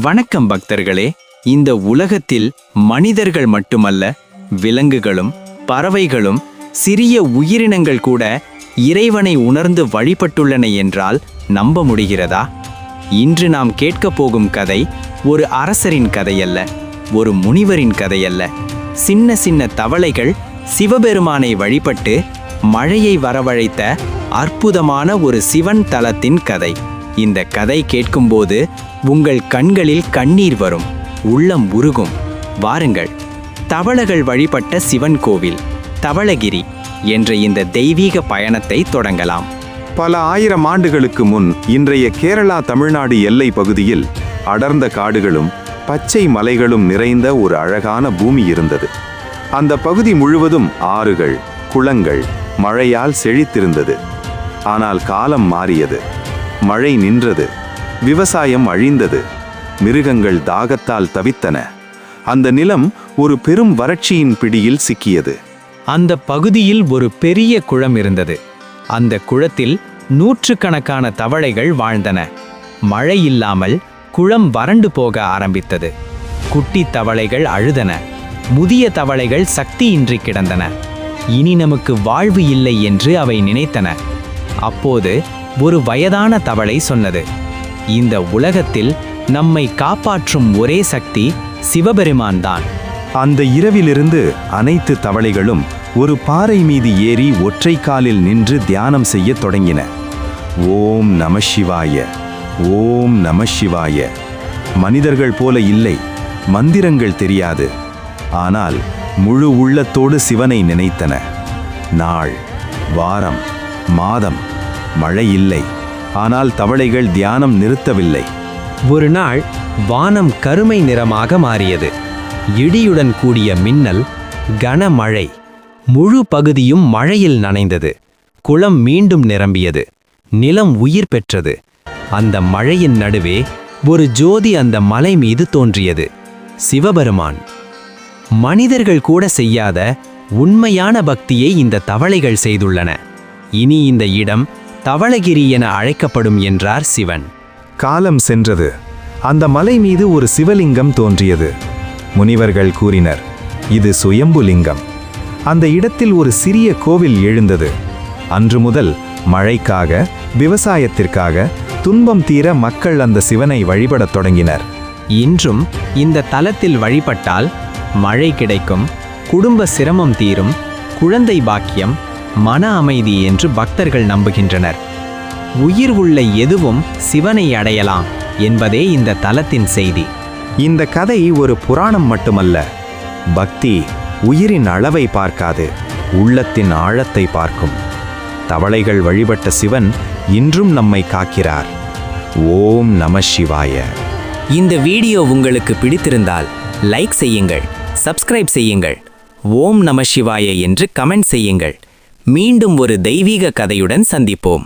வணக்கம் பக்தர்களே. இந்த உலகத்தில் மனிதர்கள் மட்டுமல்ல விலங்குகளும் பறவைகளும் சிறிய உயிரினங்கள் கூட இறைவனை உணர்ந்து வழிபட்டுள்ளன என்றால் நம்ப முடிகிறதா? இன்று நாம் கேட்கப் போகும் கதை ஒரு அரசரின் கதையல்ல ஒரு முனிவரின் கதையல்ல. சின்ன சின்ன தவளைகள் சிவபெருமானை வழிபட்டு மழையை வரவழைத்த அற்புதமான ஒரு சிவன் தலத்தின் கதை. இந்த கதை கேட்கும்போது உங்கள் கண்களில் கண்ணீர் வரும் உள்ளம் உருகும். வாருங்கள் தவளகள் வழிபட்ட சிவன் கோவில் தவளகிரி என்ற இந்த தெய்வீக பயணத்தை தொடங்கலாம். பல ஆயிரம் ஆண்டுகளுக்கு முன் இன்றைய கேரளா தமிழ்நாடு எல்லை பகுதியில் அடர்ந்த காடுகளும் பச்சை மலைகளும் நிறைந்த ஒரு அழகான பூமி இருந்தது. அந்த பகுதி முழுவதும் ஆறுகள் குளங்கள் மழையால் செழித்திருந்தது. ஆனால் காலம் மாறியது. மழை நின்றது. விவசாயம் அழிந்தது. மிருகங்கள் தாகத்தால் தவித்தன. அந்த நிலம் ஒரு பெரும் வறட்சியின் பிடியில் சிக்கியது. அந்த பகுதியில் ஒரு பெரிய குளம் இருந்தது. அந்த குளத்தில் நூற்றுக்கணக்கான தவளைகள் வாழ்ந்தன. மழை இல்லாமல் குளம் வறண்டு போக ஆரம்பித்தது. குட்டி தவளைகள் அழுதன. முதிய தவளைகள் சக்தியின்றி கிடந்தன. இனி நமக்கு வாழ்வு இல்லை என்று அவை நினைத்தன. அப்போது ஒரு வயதான தவளை சொன்னது. இந்த உலகத்தில் நம்மை காப்பாற்றும் ஒரே சக்தி சிவபெருமான் தான். அந்த இரவிலிருந்து அனைத்து தவளைகளும் ஒரு பாறை மீது ஏறி ஒற்றை காலில் நின்று தியானம் செய்யத் தொடங்கின. ஓம் நம சிவாய ஓம் நம சிவாய. மனிதர்கள் போல இல்லை மந்திரங்கள் தெரியாது. ஆனால் முழு உள்ளத்தோடு சிவனை நினைத்தன. நாள் வாரம் மாதம் மழை இல்லை ஆனால் தவளைகள் தியானம் நிறுத்தவில்லை. ஒரு நாள் வானம் கருமை நிறமாக மாறியது. இடியுடன் கூடிய மின்னல் கனமழை முழு பகுதியும் மழையில் நனைந்தது. குளம் மீண்டும் நிரம்பியது. நிலம் உயிர் பெற்றது. அந்த மழையின் நடுவே ஒரு ஜோதி அந்த மலை மீது தோன்றியது. சிவபெருமான். மனிதர்கள் கூட செய்யாத உண்மையான பக்தியை இந்த தவளைகள் செய்துள்ளன. இனி இந்த இடம் தவளகிரி என அழைக்கப்படும் என்றார் சிவன். காலம் சென்றது. அந்த மலை மீது ஒரு சிவலிங்கம் தோன்றியது. முனிவர்கள் கூறினர் இது சுயம்புலிங்கம். அந்த இடத்தில் ஒரு சிறிய கோவில் எழுந்தது. அன்று முதல் மழைக்காக விவசாயத்திற்காக துன்பம் தீர மக்கள் அந்த சிவனை வழிபடத் தொடங்கினர். இன்றும் இந்த தலத்தில் வழிபட்டால் மழை கிடைக்கும் குடும்ப சிரமம் தீரும் குழந்தை பாக்கியம் மன அமைதி என்று பக்தர்கள் நம்புகின்றனர். உயிர் உள்ள எதுவும் சிவனை அடையலாம் என்பதே இந்த தலத்தின் செய்தி. இந்த கதை ஒரு புராணம் மட்டுமல்ல. பக்தி உயிரின் அளவை பார்க்காது உள்ளத்தின் ஆழத்தை பார்க்கும். தவளைகள் வழிபட்ட சிவன் இன்றும் நம்மை காக்கிறார். ஓம் நம சிவாய. இந்த வீடியோ உங்களுக்கு பிடித்திருந்தால் லைக் செய்யுங்கள் சப்ஸ்கிரைப் செய்யுங்கள் ஓம் நம சிவாய என்று கமெண்ட் செய்யுங்கள். மீண்டும் ஒரு தெய்வீக கதையுடன் சந்திப்போம்.